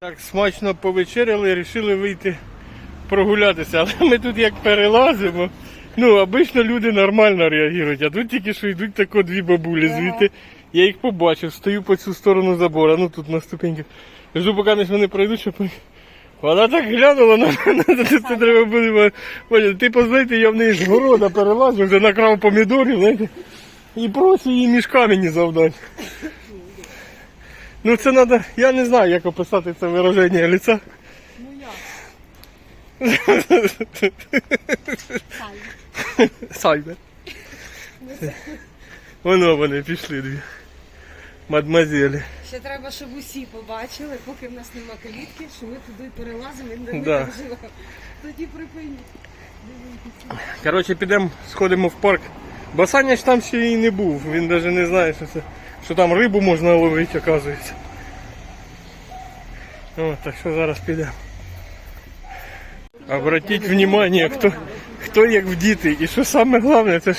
Так смачно повечеряли, вирішили вийти прогулятися. Але ми тут як перелазимо. Ну, обично люди нормально реагують, а тут тільки що йдуть тако дві бабулі звідти. Я їх побачив, стою по цю сторону забора, ну тут на ступеньках. Жду, поки десь вони пройдуть, щоб вона так глянула на мене, це треба буде. Понял, Ти знаєте, я в неї з города перелазив, вже накрав помідорів, знаєте, і просто її мішками не завдати. Ну це треба, я не знаю, як описати це вираження лиця. Сайбер. Воно вони пішли дві. Мадмазелі. Ще треба, щоб усі побачили, поки в нас нема калітки, що ми туди перелазимо і не Да. живемо. Тоді припиніть. Коротше, підемо, сходимо в парк. Бо Саня ж там ще і не був. Він навіть не знає, що це. Що там рибу можна ловити, оказується. О, так що зараз підемо. Обратіть внимание, хто, хто як в діти. І що саме головне, це ж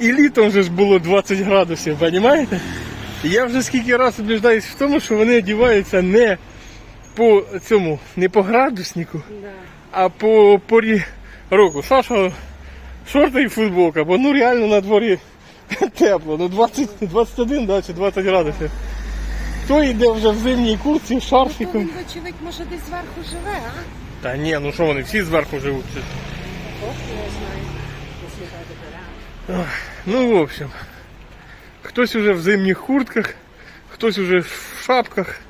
і літом вже ж було 20 градусів, розумієте? Я вже скільки разів убіждаюсь в тому, що вони одягаються не по цьому, не по градуснику, Да. а по порі року. Саша шорти і футболка, бо ну реально на дворі тепло. Ну 20, 21 да, чи 20 градусів. Хто йде вже в зимній курці, То він, шарфіком. вочевидь, може десь зверху живе, а? Та ні, ну що вони всі зверху живуть. Це ж. Бог його знає. Ну, в общем, хтось уже в зимніх куртках, хтось уже в шапках.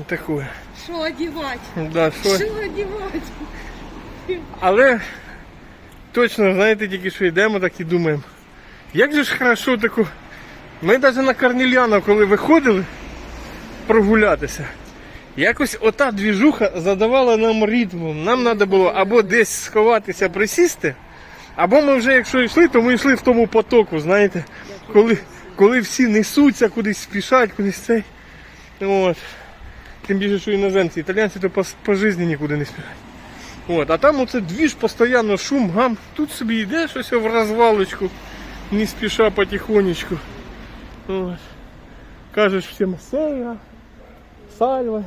І Таке. Що одівати? Да, що? Що одівати? Але точно, знаєте, тільки що йдемо, так і думаємо. Як же ж хорошо таку. Ми навіть на Корнельяна, коли виходили прогулятися, якось ота двіжуха задавала нам ритмом. Нам треба було або десь сховатися, присісти, або ми вже якщо йшли, то ми йшли в тому потоку, знаєте, коли, коли всі несуться, кудись спішать, кудись цей. От. Тим більше, що іноземці, італійці то по, по житті нікуди не спішать. От, а там оце двіж постійно шум, гам. Тут собі йдеш ось в розвалочку, не спіша потихонечку. От. Кажеш всім сейра, сальва,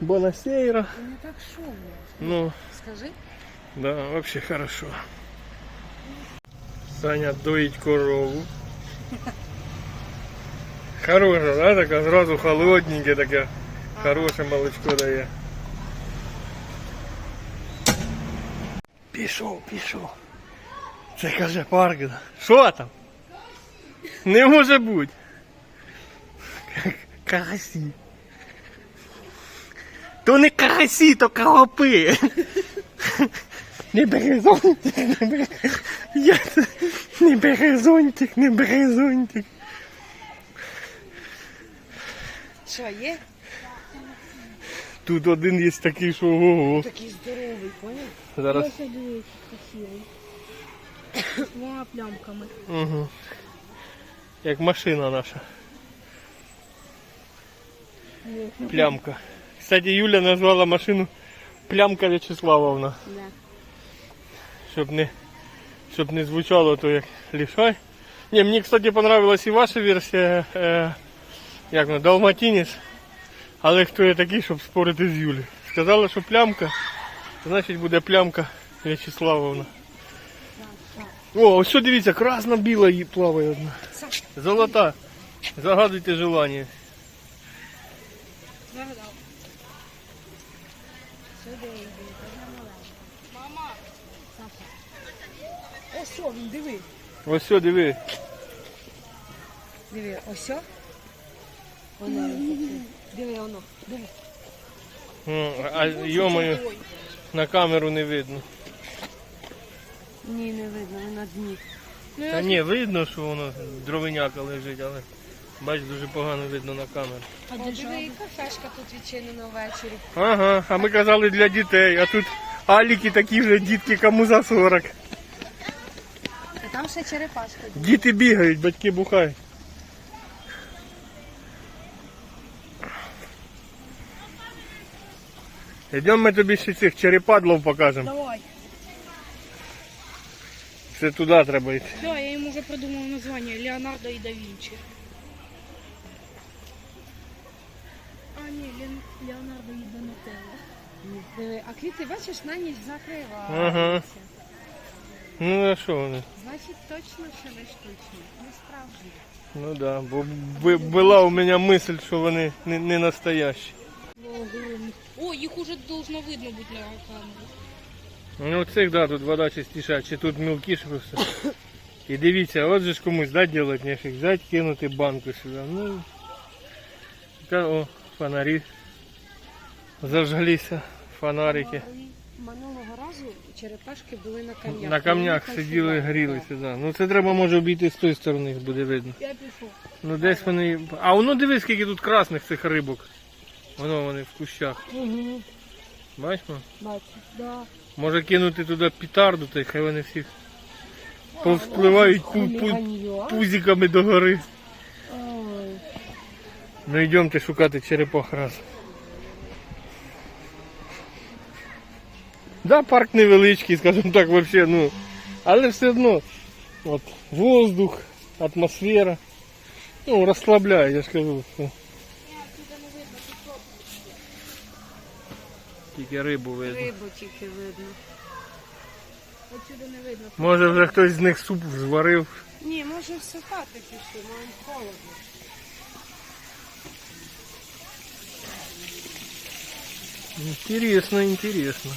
бонасейра. Не так шумно. Ну, Скажи. да, вообще хорошо. Саня доїть корову. Хороша, да, така зразу холодненьке таке. Хороше молочко дає. Пішов, пішов. Це каже парк. Що там? Не може бути. Карасі. То не карасі, то коропи. Не бери зонтик, не бери. Я... Не бери зонтик, не бери зонтик. Що, є? Тут один є такий, що ого. Такий здоровий, поняв? Зараз. Ось красивий. Двома плямками. Угу. Як машина наша. Плямка. Кстати, Юля назвала машину Плямка Вячеславовна. Да. Щоб не, щоб не звучало то як лишай. Не, мені, кстати, понравилась і ваша версія, е, як вона, Далматінець. Але хто я такий, щоб спорити з Юлею? Сказала, що плямка, значить буде плямка Вячеславовна. О, ось що дивіться, красно-біла її плаває одна. Золота. Загадуйте желання. Мама. Ось він диви. Ось що, диви. Диви, ось. Воно. Диви, воно. Диви. А йомою на камеру не видно. Ні, не видно, він на дні. Та ні, видно, що воно дровиняка лежить, але бач, дуже погано видно на камеру. А О, диви, і кафешка тут відчинена ввечері. Ага, а ми казали для дітей, а тут аліки такі вже дітки кому за 40. А там ще черепашка. Діти бігають, батьки бухають. Йдемо ми тобі ще цих черепадлов покажемо. Давай. Це туди треба йти. Да, я йому вже придумав названня Леонардо і да Вінчі. А, ні, Лен... Леонардо і Донателло. Диви, А квіти, бачиш, на ніч закриваються. Ага. Ну а що вони? Значить, точно, що не штучні, не справжні. Ну да, бо б- була у мене мисль, що вони не, не настоящі. О, їх уже должно видно бути на камеру. Ну цих, да, тут вода чистіша, чи тут мілкіше просто. І дивіться, от же ж комусь да, делать нефіг, взять, кинути банку сюди. Ну, та, о, фонарі зажглися, фонарики. Минулого разу черепашки були на камнях. На камнях сиділи, грілися, да. Ну це треба може обійти з тої сторони, буде видно. Я пішов. Ну десь вони. А воно дивись, скільки тут красних цих рибок. Воно вони в кущах. Угу. Бачимо? Бачу. Да. Може кинути туди пітарду, та й хай вони всі повспливають пу- пу- пузиками до гори. Ой. Ну йдемте шукати черепах раз. Да, парк невеличкий, скажімо так, вообще, ну. Але все одно. От, воздух, атмосфера. Ну, розслабляє, я ж кажу. Тільки рибу видно. Рибу тільки видно. Отсюди не видно. Може вже хтось з них суп зварив. Ні, може все хати пішли, нам холодно. Интересно, интересно.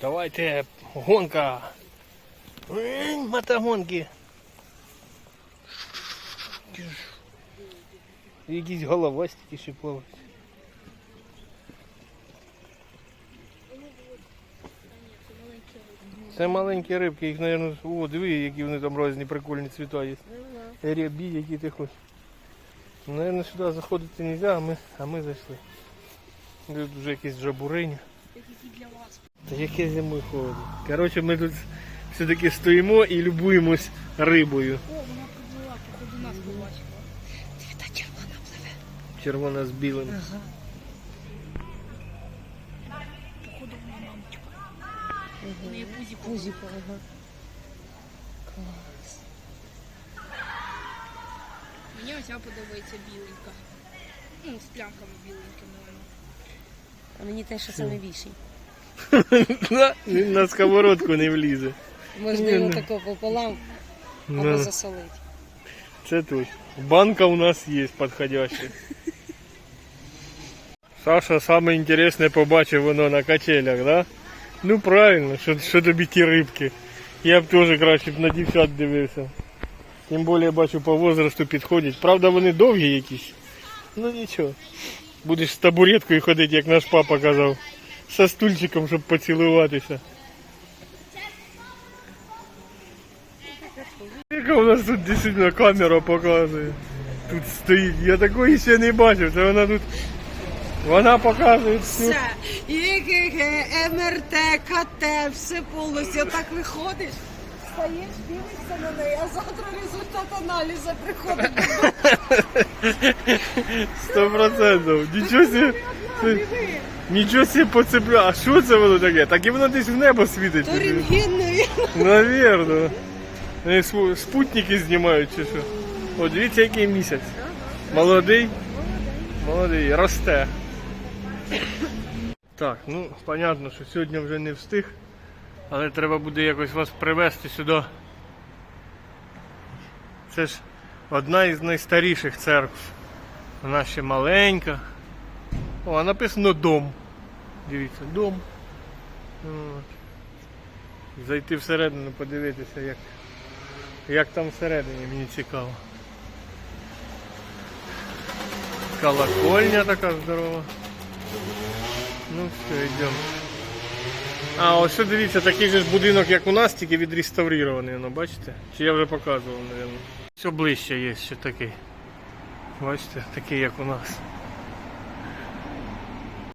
Давайте гонка. М, Мотогонки. Якісь головастики ще плавають. Це маленькі рибки, їх, мабуть, о, диви, які вони там різні прикольні цвіта є. Рябі, які ти хочеш. Наверное, сюди заходити не можна, а ми, а ми зайшли. Тут вже якісь жабурині. Та яке зимою холодно. Коротше, ми тут все-таки стоїмо і любуємось рибою. О, вона приплила, походу нас побачила. Та червона пливе. Червона з білим. Ага. Походу вона мамочка. У неї Пузіко, ага. Клас. Мені ось подобається біленька. Ну, з плямками біленькими вона. А мені те, що саме більший. Да, Він на сковородку не влізе. Можна його тако пополам або засолити. це точно. Банка у нас є підходяща. Саша саме інтересне побачив воно на качелях, да? Ну правильно, що, що тобі ті рибки. Я б теж краще б на дівчат дивився. Тим більше бачу по возрасту підходять. Правда, вони довгі якісь. Ну нічого. Будеш з табуреткою ходити, як наш папа казав. Со стульчиком, щоб поцілуватися. Яка у нас тут дійсно камера показує. Тут стоїть. Я такої ще не бачив. Це вона тут. Вона показує всю. Все. ІГГ, МРТ, КТ, все повністю. Так виходиш. Стаєш, дивишся на неї, а завтра результат аналізу приходить. Сто процентів. Нічого собі. це- Нічого собі поцепля. А що це воно таке? Так і воно десь в небо світить. То рентгенної. Навірно. Вони спу- Спутники знімають чи що. О, дивіться, який місяць. Молодий. Молодий, росте. Так, ну, понятно, що сьогодні вже не встиг. Але треба буде якось вас привезти сюди. Це ж одна із найстаріших церкв. Вона ще маленька. О, а написано дом. Дивіться, дом. От. Зайти всередину, подивитися, як, як там всередині, мені цікаво. Колокольня така здорова. Ну все, йдемо. А, ось що дивіться, такий же ж будинок, як у нас, тільки відреставрований, ну бачите? Чи я вже показував, мабуть. Все ближче є ще такий. Бачите, такий як у нас.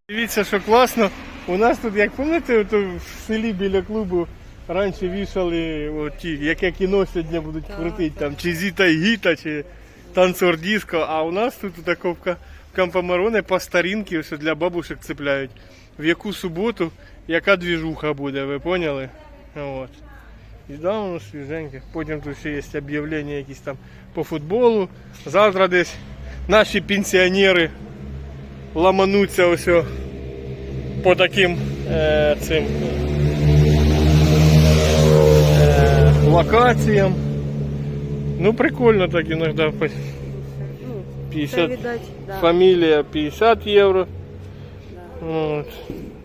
Дивіться, що класно. У нас тут, як пам'ятаєте, в селі біля клубу раніше вішали ті, яке кіно сьогодні будуть крутити, там, чи Зіта і Гіта, чи танцор диско, а у нас тут тако в Ка- в Кампомароне по старинки все для бабушек цепляють. В яку суботу, яка двіжуха буде, ви поняли? От. І да, воно свіженьке. Потім тут ще є об'явлення якісь там по футболу. Завтра десь наші пенсіонери ламануться ось по таким е, цим е, локаціям. Ну, прикольно так іноді. Пос- Ну, 50 це, видать, да. Фамилия 50 евро. Вот.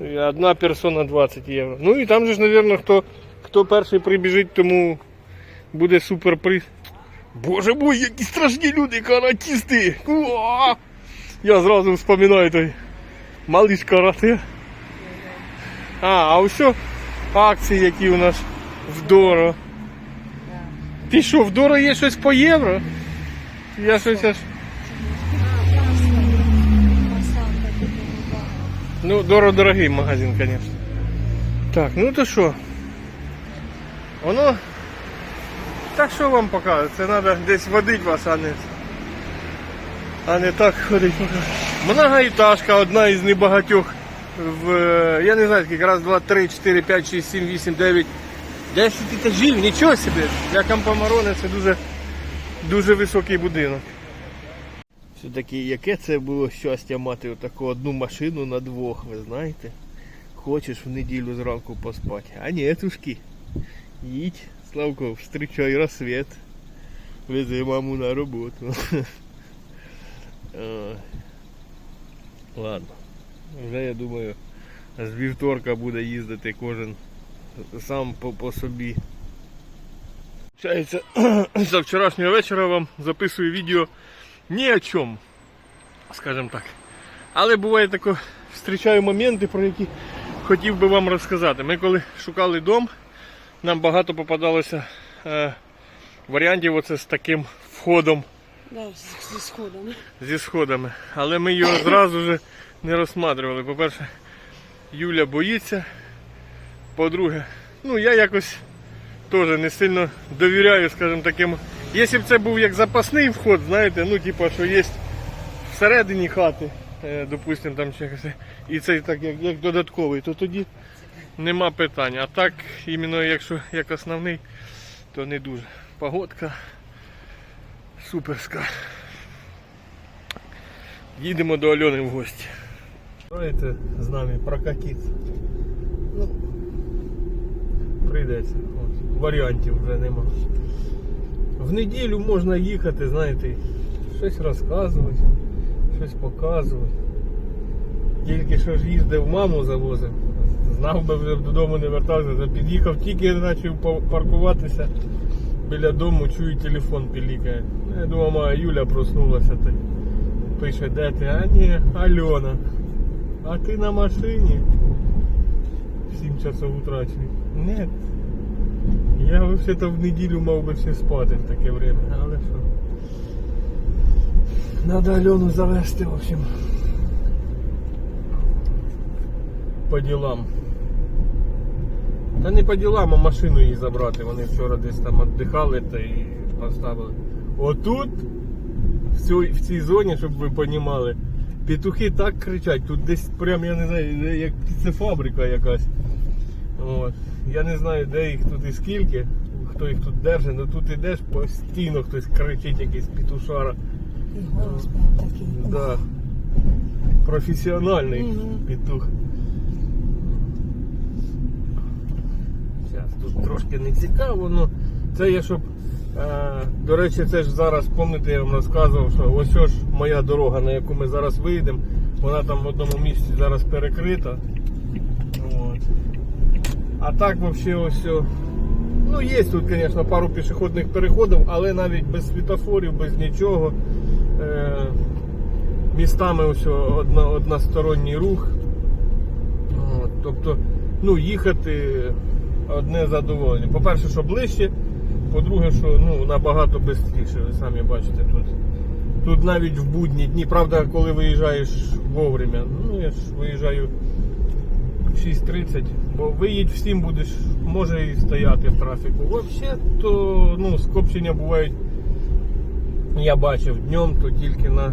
И одна персона 20 евро. Ну і там же ж, наверное, хто, хто перший прибіжить, тому буде суперприз. Боже мой, які страшні люди, каратісти! Уа! Я зразу вспоминаю той малиш карате. А, а все акції, які у нас в Доро. Ти що, в Доро є щось по євро? Я щось аж. Ну, дорого дорогий магазин, конечно. Так, ну то що? Воно. Так що вам показує? Це треба десь водити вас, а не. А не так ходить. Многоэтажка, одна із небагатьох в. Я не знаю, скільки раз, два, три, чотири, п'ять, шість, сім, вісім, дев'ять. Десять етажів, нічого собі. Для Кампомарони це дуже, дуже високий будинок. Все-таки яке це було щастя мати отаку одну машину на двох, ви знаєте? Хочеш в неділю зранку поспати. А нетушки. Їдь, Славко, встречай рассвет. Вези маму на роботу. Ладно. Вже я думаю, з вівторка буде їздити кожен сам по, по собі. За вчорашнього вечора вам записую відео ні о чому, скажімо так. Але буває тако, зустрічаю моменти, про які хотів би вам розказати. Ми коли шукали дом, нам багато попадалося е, варіантів оце з таким входом Да, зі сходами. зі сходами. Але ми його зразу ж не розсматривали. По-перше, Юля боїться. По-друге, ну я якось теж не сильно довіряю, скажімо таким. Якщо б це був як запасний вход, знаєте, ну типа, що є всередині хати, е, допустимо, там ще і цей так як, як додатковий, то тоді нема питань. А так, іменно якщо як основний, то не дуже. Погодка суперська. Їдемо до Альони в гості. Знаєте, з нами прокатіт. Ну, прийдеться. От, варіантів вже нема. В неділю можна їхати, знаєте, щось розказувати, щось показувати. Тільки що ж їздив, маму завозив. Знав би вже додому не вертався, під'їхав, тільки почав паркуватися біля дому, чую телефон пілікає. Я думав, моя Юля проснулася тоді. Пише, де ти? А ні, Альона. А ти на машині? В 7 часов утра чи? Ні. Я взагалі в неділю мав би ще спати в таке время, але що. Надо Альону завести, в общем. По ділам. Та не по ділам, а машину її забрати. Вони вчора десь там віддихали та і поставили. Отут, в цій, в цій зоні, щоб ви розуміли, петухи так кричать, тут десь прям, я не знаю, як птицефабрика якась. От. Я не знаю, де їх тут і скільки, хто їх тут держить, але тут ідеш, постійно хтось кричить, якийсь петушара. І голос прям такий. Да. Професіональний Мгм. петух. Зараз тут трошки не цікаво, ну це є, щоб. Е, до речі, це ж зараз, пам'ятаєте, я вам розказував, що ось ось ж моя дорога, на яку ми зараз вийдемо, вона там в одному місці зараз перекрита. От. А так взагалі ось. Ну, є тут, звісно, пару пішохідних переходів, але навіть без світофорів, без нічого. Е, містами ось одна, односторонній рух. От, тобто, ну, їхати одне задоволення. По-перше, що ближче, по-друге, що ну, набагато швидше, ви самі бачите тут. Тут навіть в будні дні, правда, коли виїжджаєш вовремя, ну я ж виїжджаю в 6.30, бо виїдь всім будеш, може і стояти в трафіку. Взагалі, то ну, скопчення бувають я бачив днем, то тільки на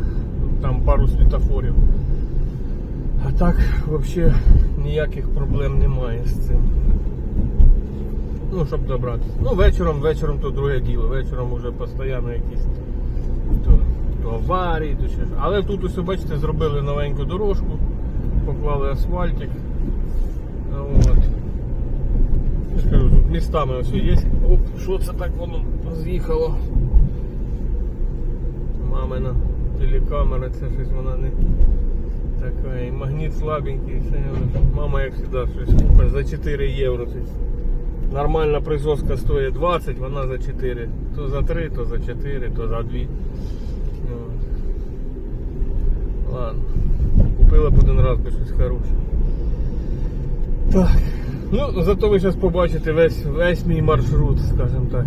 там пару світофорів. А так взагалі ніяких проблем немає з цим. Ну, щоб добратися. Ну, вечором, вечором то друге діло. Вечором вже постійно якісь аварії, то ще. Але тут ось, бачите, зробили новеньку дорожку, поклали асфальтик. От. Я тут містами ось є. Оп, що це так воно з'їхало? Мамина телекамера, це щось вона не така. І магніт слабенький, все. Мама, як завжди, щось за 4 євро. Нормальна присоска стоїть 20, вона за 4. То за 3, то за 4, то за 2. От. Ладно. Купила б один раз би щось хороше. Так. Ну, зато ви зараз побачите весь, весь мій маршрут, скажімо так.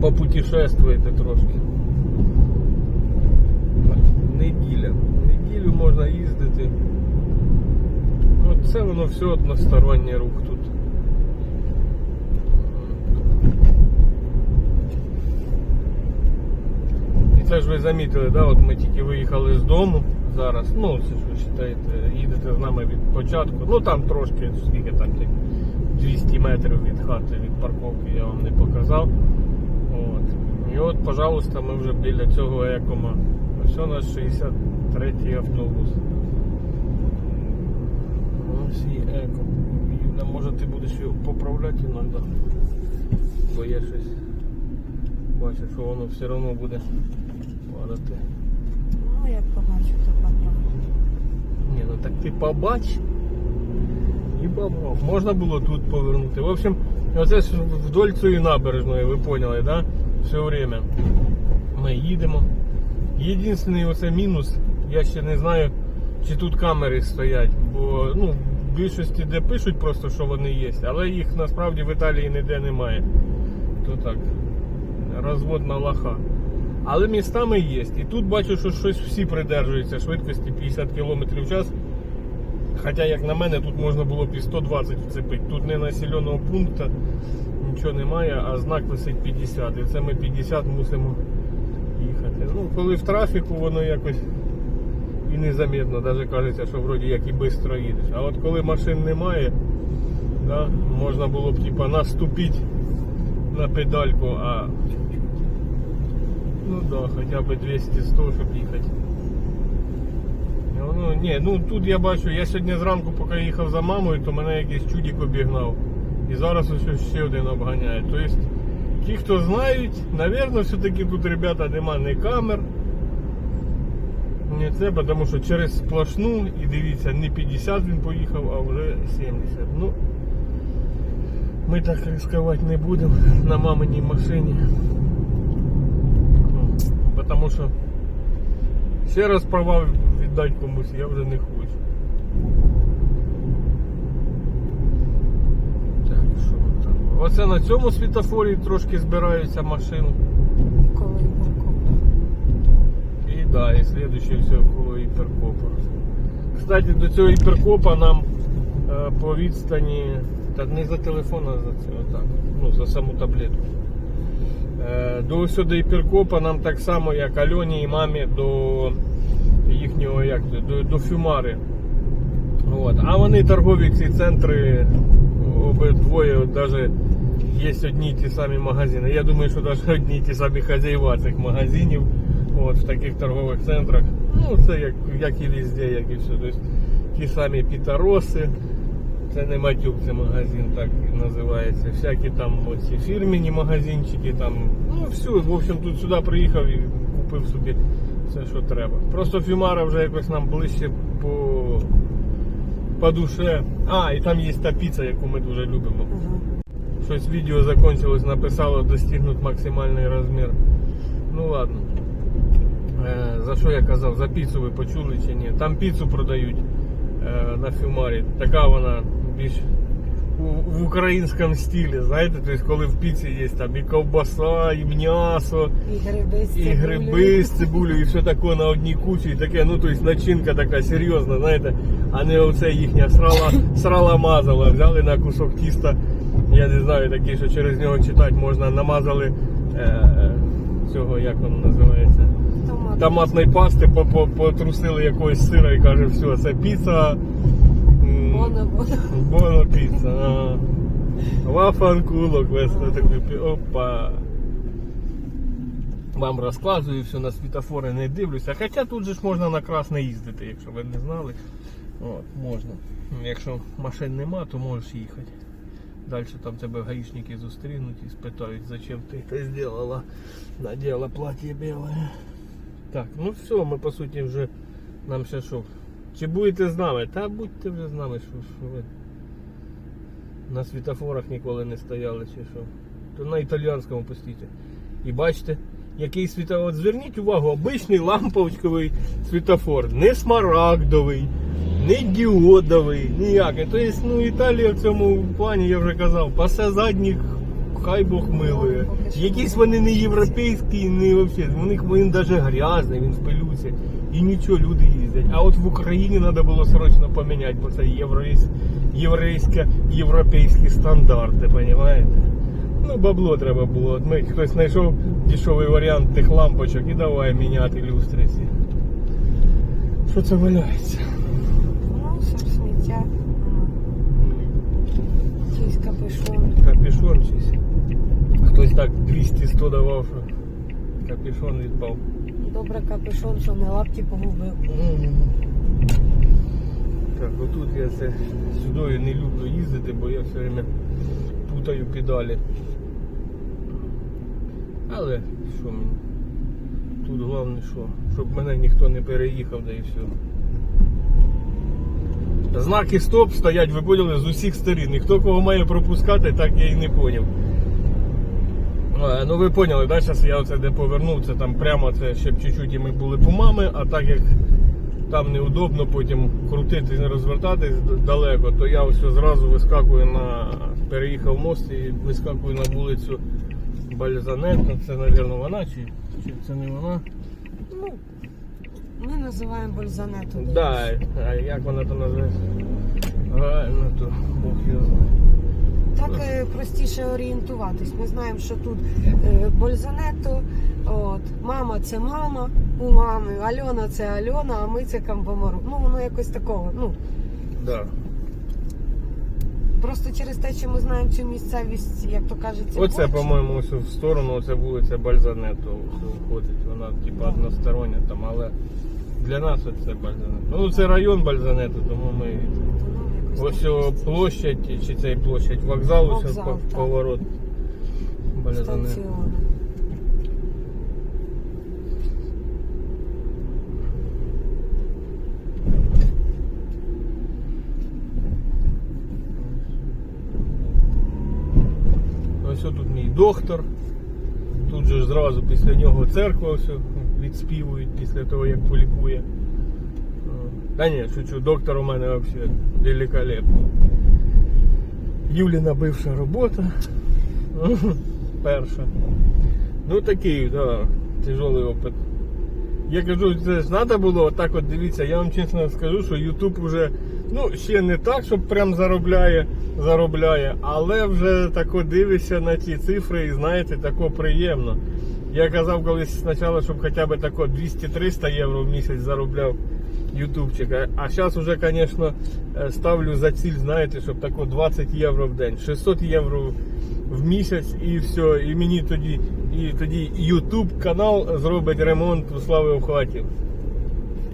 Попутешествуєте трошки. Неділя. Неділю можна їздити. Ну, це воно все односторонній рух тут. І це ж ви замітили, да? От ми тільки виїхали з дому зараз. Ну, це ж ви вважаєте, їдете з нами від початку. Ну там трошки, скільки там 200 метрів від хати, від парковки я вам не показав. От. І от, пожалуйста, ми вже біля цього екома. Ось у нас 63-й автобус. Ось і еко. Юля, може ти будеш його поправляти іноді? Бо я щось бачу, що воно все одно буде падати. Ну, як побачу, то Ну так ти побач. І побав. Можна було тут повернути. В общем, оце ж вдоль цієї набережної, ви поняли, да? Все время. Ми їдемо. Єдиний оце мінус, я ще не знаю, чи тут камери стоять, бо ну, в більшості де пишуть просто, що вони є, але їх насправді в Італії ніде немає. То так, розвод на лоха. Але містами є. І тут бачу, що щось всі придержуються швидкості 50 км в час. Хоча, як на мене, тут можна було б і 120 вцепити. Тут не населеного пункту, нічого немає, а знак висить 50. І це ми 50 мусимо їхати. Ну, коли в трафіку, воно якось і незамітно, навіть кажеться, що вроді як і швидко їдеш. А от коли машин немає, да, можна було б типа наступити на педальку, а ну да, хоча б 200-100, щоб їхати. Ну, ні, ну тут я бачу, я сьогодні зранку, поки їхав за мамою, то мене якийсь чудик обігнав. І зараз ось ще один обганяє. Тобто, ті, хто знають, напевно, все-таки тут, ребята, нема ні камер. Ні це, тому що через сплошну, і дивіться, не 50 він поїхав, а вже 70. Ну, ми так ризикувати не будемо на маминій машині. Тому що ще раз права віддати комусь я вже не хочу. Так, що там? Оце на цьому світофорі трошки збираються машини. Коли парковка. І да, і слідуючий все коло Іперкопа. Кстати, до цього Іперкопа нам е, по відстані, та не за телефон, а за це отак, ну, за саму таблетку. Е, до сюди Іперкопа нам так само, як Альоні і мамі до їхнього як до, до Фюмари. От. А вони торгові ці центри обидвоє, навіть є одні й ті самі магазини. Я думаю, що навіть одні й ті самі хазяїва цих магазинів от, в таких торгових центрах. Ну, це як, як і везде, як і все. Тобто, ті самі пітароси. Це не матюк, це магазин так і називається. Всякі там оці фірмені магазинчики, там, ну все, в общем, тут сюди приїхав і купив собі все, що треба. Просто Фімара вже якось нам ближче по, по душе. А, і там є та піца, яку ми дуже любимо. Ага. Щось відео закончилось, написало достигнут максимальний розмір. Ну ладно. Е, за що я казав? За піцу ви почули чи ні? Там піцу продають е, на Фюмарі. Така вона більш в українському стилі. Знаєте, тобто коли в піці є там і ковбаса, і м'ясо, І гриби з і цибулею. гриби з цибулею, і все таке на одній кучі, і таке, ну тобто начинка така серйозна, знаєте, а не оце їхня срала, срала мазала. Взяли на кусок тіста, я не знаю, такий, що через нього читати можна, намазали е, цього, як воно називається, Томат. томатної пасти, по- по- потрусили якогось сира і каже, все, це піца. Боно, боно. Боно піца. ага. Вафанкуло, questo такий. Опа. вам розказую все на світофори, не дивлюся. Хоча тут же ж можна на красне їздити, якщо ви не знали. От, можна. Якщо машин нема, то можеш їхати. Далі там тебе гаїшники зустрінуть і спитають, зачем ти це зробила. Наділа плаття біле. Так, ну все, ми по суті вже нам ще що. Чи будете з нами? Та будьте вже з нами, що, що ви на світофорах ніколи не стояли чи що. То на італіянському постійте. І бачите, який світофор. Зверніть увагу, обичний ламповичковий світофор, не смарагдовий, не діодовий, ніякий. Тобто, ну, Італія в цьому плані, я вже казав, пасе задніх, хай Бог милує. Якісь вони не європейські, не взагалі. У них він навіть грязний, він в пилюці. І нічого, люди їздять. А от в Україні треба було срочно поміняти, бо це єврейське, європейські стандарти, розумієте? Ну, бабло треба було. Ми хтось знайшов дешевий варіант тих лампочок і давай міняти люстриці. Що це валяється? Ну, все сміття. Чийсь капюшон. Капюшон щось. Хтось так 200-100 давав, що капюшон відпав. Добре капюшон, що не лапті погубив. Так, отут я це сюди не люблю їздити, бо я все время путаю педалі. Але що мені? Тут головне що? Щоб мене ніхто не переїхав, да і все. Знаки стоп стоять, ви поняли, з усіх сторін. І хто кого має пропускати, так я і не поняв. Е, Ну ви поняли, да? Зараз я оце де повернув, це там прямо це ще б чуть-чуть і ми були по мами, а так як там неудобно потім крутити і не розвертатись далеко, то я ось зразу вискакую на. переїхав мост і вискакую на вулицю Бальзанетна. Це, мабуть, вона чи, чи це не вона? Ну, ми називаємо бальзанету. Да, а як вона то називається? Реально, то Бог його знає. Так е, простіше орієнтуватись. Ми знаємо, що тут е, Бользанетто, от, мама це мама у мами, Альона це Альона, а ми це Камбомору. Ну, воно якось такого. Ну, Да. просто через те, що ми знаємо цю місцевість, як то кажеться, Оце, по-моєму, ось в сторону, оце вулиця Бальзанету виходить. Вона типа одностороння там, але для нас це Бальзанету. Ну це район Бальзанету, тому ми. Ось о, площадь, чи цей площадь вокзалу, ось Вокзал, по- так. поворот. Станціон. Ось тут мій доктор. Тут же ж зразу після нього церква все відспівують після того, як полікує. Та ні, шучу, доктор у мене взагалі великолепний. Юліна бивша робота. Перша. Ну такий, да, тяжелий опит. Я кажу, це ж треба було отак от дивіться, я вам чесно скажу, що YouTube вже ну, ще не так, щоб прям заробляє, заробляє, але вже тако дивишся на ті цифри і знаєте, тако приємно. Я казав колись спочатку, щоб хоча б тако 200-300 євро в місяць заробляв ютубчик. А- зараз вже, звісно, е, ставлю за ціль, знаєте, щоб тако 20 євро в день, 600 євро в місяць і все. І мені тоді, і тоді YouTube канал зробить ремонт у слави в хаті.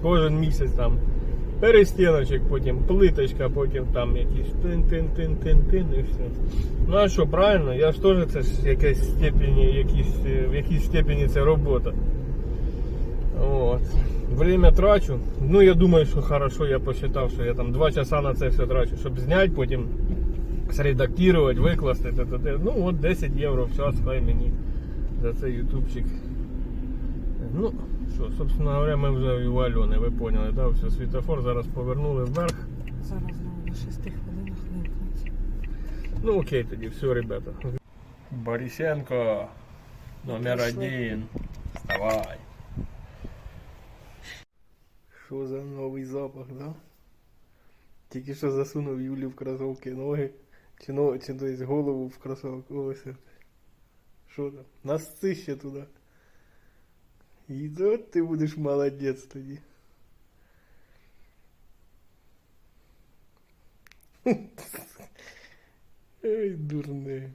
Кожен місяць там. Перестіночок, потім плиточка, потім там якісь тин-тин-тин-тин-тин і все. Ну а що, правильно? Я ж теж це ж в якійсь степені, якісь, е, в якійсь степені це робота. От. Время трачу. Ну я думаю, що хорошо, я посчитав, що я там 2 часа на це все трачу, щоб зняти, потім средактувати, викласти. Т -т -т. Ну от 10 євро в час хай мені за цей ютубчик. Ну, що, собственно говоря, ми вже у Альони, ви поняли, да? Все, світофор зараз повернули вверх. Зараз на 6 хвилинах вимкнеться. Ну окей тоді, все, ребята. Борисенко, номер один. Вставай. Що за новий запах, да? Тільки що засунув Юлі в кросовки ноги. Чи, но, чи то есть голову в кросовки. Ось. Що там? Насци ще туди. І от ти будеш молодець тоді. Ей, дурне.